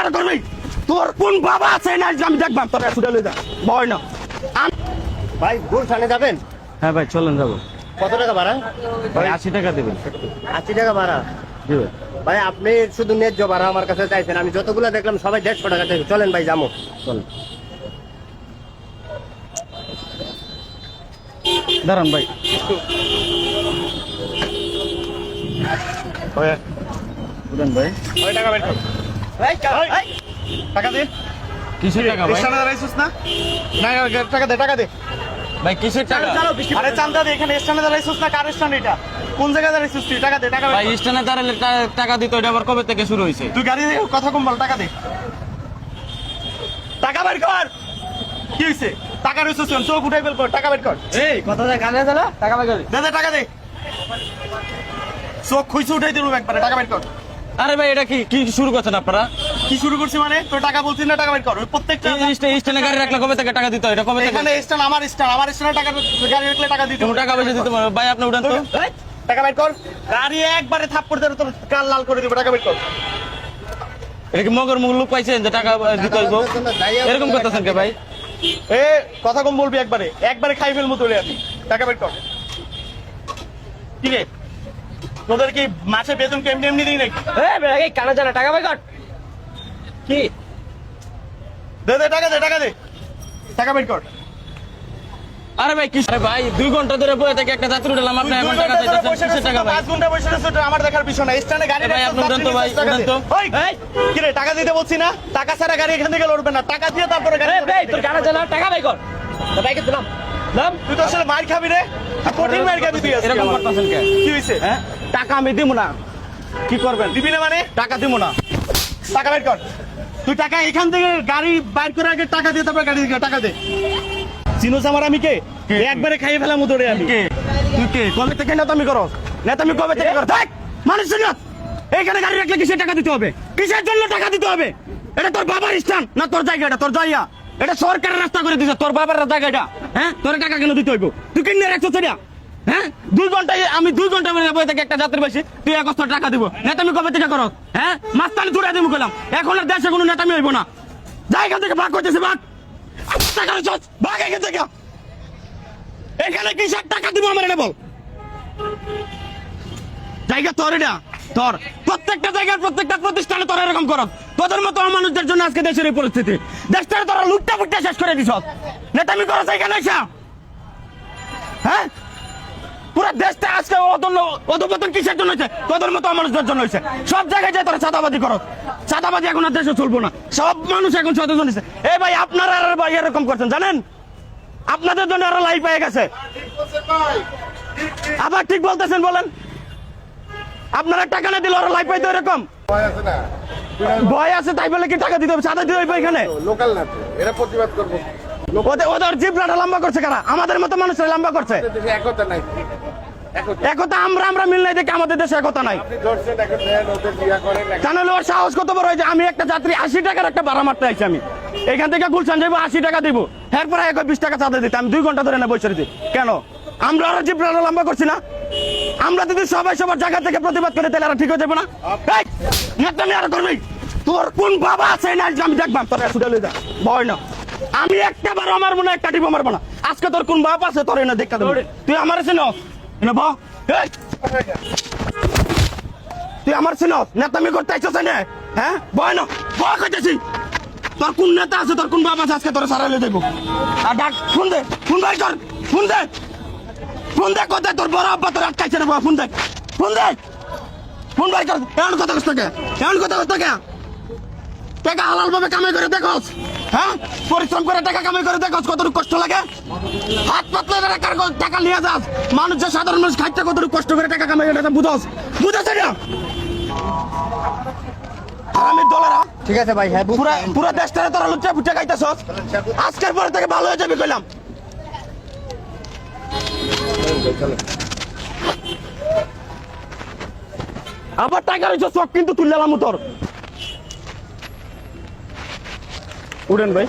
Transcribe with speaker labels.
Speaker 1: আর করবি তোর কোন বাবা আছে? না আমি দেখবাম তোর ছুটে লই যা। ভয় না।
Speaker 2: ভাই গুলশানে যাবেন?
Speaker 3: হ্যাঁ ভাই চলেন যাব।
Speaker 2: কত টাকা ভাড়া?
Speaker 3: ভাই আশি টাকা দেবেন।
Speaker 2: আশি টাকা ভাড়া?
Speaker 3: দেবেন।
Speaker 2: ভাই আপনি শুধু ন্যায্য ভাড়া আমার কাছে চাইছেন। আমি যতগুলো দেখলাম সবাই দেড়শো টাকা চাইছে। চলেন ভাই যাব।
Speaker 3: চলেন। দাঁড়ান ভাই। ভাই।
Speaker 4: টাকা দে।
Speaker 3: কিসের টাকা ভাই?
Speaker 4: স্টেশনে দাঁড়াইছিস না? না টাকা দে টাকা দে।
Speaker 3: ভাই কিসের টাকা?
Speaker 4: আরে চান্দা দে এখানে স্টেশনে দাঁড়াইছিস না? কার এটা? কোন জায়গায় দাঁড়াইছিস তুই? টাকা দে টাকা দে।
Speaker 3: ভাই স্টেশনে দাঁড়ালে টাকা দিত এটা আবার কবে থেকে শুরু হয়েছে
Speaker 4: তুই গাড়ি দে কথা কম বল টাকা দে। টাকা বের কর। কি হইছে? টাকা রইছিস কেন? চোখ উঠাই বের কর টাকা বের কর।
Speaker 3: এই কথা যায় কানে দিলা টাকা ভাই
Speaker 4: দে দে টাকা দে। চোখ খুইছে উঠাই দিলু একবারে টাকা বের কর।
Speaker 3: আরে ভাই এটা কি কি শুরু করছেন আপনারা?
Speaker 4: কি শুরু করছি মানে? তোর টাকা বলছিস না টাকা বের কর। প্রত্যেকটা
Speaker 3: স্টেশনে গাড়ি রাখলে কবে থেকে টাকা দিত এটা কবে থেকে?
Speaker 4: এখানে স্ট্যান্ড আমার স্ট্যান্ড আমার স্ট্যান্ডে টাকা গাড়ি রাখলে টাকা দিতে।
Speaker 3: টাকা পয়সা দিতে পারো ভাই আপনি উঠান তো।
Speaker 4: টাকা বের কর। গাড়ি একবারে থাপ্পড় দেবে তোর কাল লাল করে দিব টাকা বের কর।
Speaker 3: এটা কি মগর মুখ লোক পাইছেন যে টাকা দিতে হইব? এরকম করতেছেন কে ভাই?
Speaker 4: এ কথা কম বলবি একবারে। একবারে খাই ফেলব তোলে আমি। টাকা বের কর। ঠিক আছে তোদের কি মাসে বেতন কেমনি এমনি দিই নাকি?
Speaker 3: এই কানে জানা টাকা ভাই কর। কি?
Speaker 4: দে দে টাকা দে টাকা দে। টাকা বের কর।
Speaker 3: আরে ভাই কি আরে ভাই দুই ঘণ্টা ধরে বসে থেকে একটা যাত্রী উঠলাম। আপনি এখন টাকা চাইতেছেন টাকা ভাই?
Speaker 4: পাঁচ ঘণ্টা বসে রয়েছিস তো, আমার দেখার বিষয় না স্ট্যান্ডে গাড়ি
Speaker 3: ভাই, আপনি উঠান তো ভাই। তো।
Speaker 4: ওই, কি রে টাকা দিতে বলছি না? টাকা ছাড়া গাড়ি এখান থেকে লড়বে না। টাকা দিয়ে তারপরে গাড়ি
Speaker 3: ভাই তোর কানে জানা টাকা ভাই কর। ভাইকে দিলাম
Speaker 4: তুই তো আসলে মার খাবি রে। কঠিন মার খাবি তুই
Speaker 3: এরকম করতেছেন কে?
Speaker 4: কি হয়েছে?
Speaker 3: হ্যাঁ? টাকা আমি দিব না। কি করবেন?
Speaker 4: দিবি না মানে?
Speaker 3: টাকা দিব না।
Speaker 4: টাকা বের কর। তুই টাকা এখান থেকে গাড়ি বাইর করে আগে টাকা দিয়ে তারপর গাড়ি টাকা দে। চিনোস আমার আমি কে? একবারে খাইয়ে ফেলাম ধরে আমি।
Speaker 3: কে? তুই কে?
Speaker 1: কবে থেকে নেতামি করো? নেতামি কবে থেকে করো? দেখ! মানুষ না এইখানে গাড়ি রাখলে কিসের টাকা দিতে হবে? কিসের জন্য টাকা দিতে হবে? এটা তোর বাবার স্থান না তোর জায়গা এটা তোর জায়গা। এটা সরকারের রাস্তা করে দিছে, তোর বাবার জায়গা এটা। হ্যাঁ? তোর টাকা কেন দিতে হইব? তুই কিনে রাখছো সেটা হ্যাঁ? দুই ঘন্টায় আমি দুই ঘণ্টা বেরিয়ে বসে থেকে একটা যাত্রী বেশি তুই এক টাকা দিব। নেতামি কবে থেকে করো হ্যাঁ? মাস্তানি তুলে দিব গেলাম এখন আর দেশে কোনো নেতামি হইব না। এখান থেকে ভাগ করতেছে, ভাগ। টাকা রয়েছে ভাগ এখান থেকে। এখানে কিসের টাকা দিব আমার এটা বল। জায়গা তোর এটা। তোর প্রত্যেকটা জায়গার প্রত্যেকটা প্রতিষ্ঠানে এরকম কর তোদের মতো মানুষদের জন্য আজকে দেশের এই পরিস্থিতি। তোরা লুটটা ফুটটা শেষ করে নেতামি করো এখানে হ্যাঁ? পুরো দেশটা আজকে অধপতন কিসের জন্য হয়েছে? তোদের মতো মানুষদের জন্য হয়েছে। সব জায়গায় যায় তোরা করো। চাঁদাবাজি এখন আর দেশে চলবো না। সব মানুষ এখন সচেতন হয়েছে। ভাই, আপনারা আর ভাই এরকম করছেন, জানেন? আপনাদের জন্য আরও লাইফ হয়ে গেছে। আবার ঠিক বলতেছেন, বলেন। আপনারা টাকা না দিলে ওরা লাইফ পাইতো এরকম। ভয় আছে তাই বলে কি টাকা দিতে হবে? চাঁদা দিতে হবে এখানে।
Speaker 5: লোকাল না এরা প্রতিবাদ করব।
Speaker 1: ওদের ওদের জিবলাটা লম্বা করছে কারা? আমাদের মতো মানুষরা লম্বা করছে।
Speaker 5: একতা নাই। একতা।
Speaker 1: একতা আমরা আমরা মিল নাই দেখে আমাদের দেশে একতা নাই। ওর সাহস কত বড় হয়েছে? আমি একটা যাত্রী আশি টাকার একটা ভাড়া মারতে আইছি আমি। এখান থেকে গুলশান যাব আশি টাকা দিব। এরপরে এক বিশ টাকা চাঁদা দিতে। আমি দুই ঘণ্টা ধরে না বসে রয়েছি কেন? আমরা আরও জিবলাটা লম্বা করছি না? আমরা যদি সবাই সবার জায়গা থেকে প্রতিবাদ করে তাহলে আর ঠিক হয়ে যাবে না? নেতামি আর করবি? তোর কোন বাবা আছে? না আমি দেখবাম। তোর ছুটে লই যা ভয় না। আমি একটা বার আমার মনে একটা টিপ মারবো না। আজকে তোর কোন বাপ আছে তোর এনে দেখা দেবো। তুই আমার এসে নস এনে ব তুই আমার সিনস নেতামি করতে আইছস না হ্যাঁ? ভয় না। ভয় করতেছি তোর কোন নেতা আছে তোর কোন বাপ আছে আজকে তোর সারাইলে দেবো আর ডাক শুন দে। শুন বাই কর শুন দে। ফোন দে কোথায় তোর বড় আব্বা তোর আটকাইছে না ফোন দে ফোন দে ফোন বাই কর। এমন কথা কষ্ট কে এমন কথা কষ্ট কে টাকা হালাল ভাবে কামাই করে দেখোস হ্যাঁ? পরিশ্রম করে টাকা কামাই করে দেখোস কতটুকু কষ্ট লাগে। হাত পাতলে টাকার টাকা নিয়ে যাস। মানুষ যে সাধারণ মানুষ খাইতে কতটুকু কষ্ট করে টাকা কামাই করে বুঝোস। হারামির দলেরা
Speaker 2: ঠিক আছে ভাই হ্যাঁ
Speaker 1: পুরা পুরা দেশটারে তোরা লুচ্চা ফুটে খাইতেছস। আজকের পরে থেকে ভালো হয়ে যাবে কইলাম। আবার টাকা রয়েছে চোখ কিন্তু তুললাম তোর। উড়েন ভাই।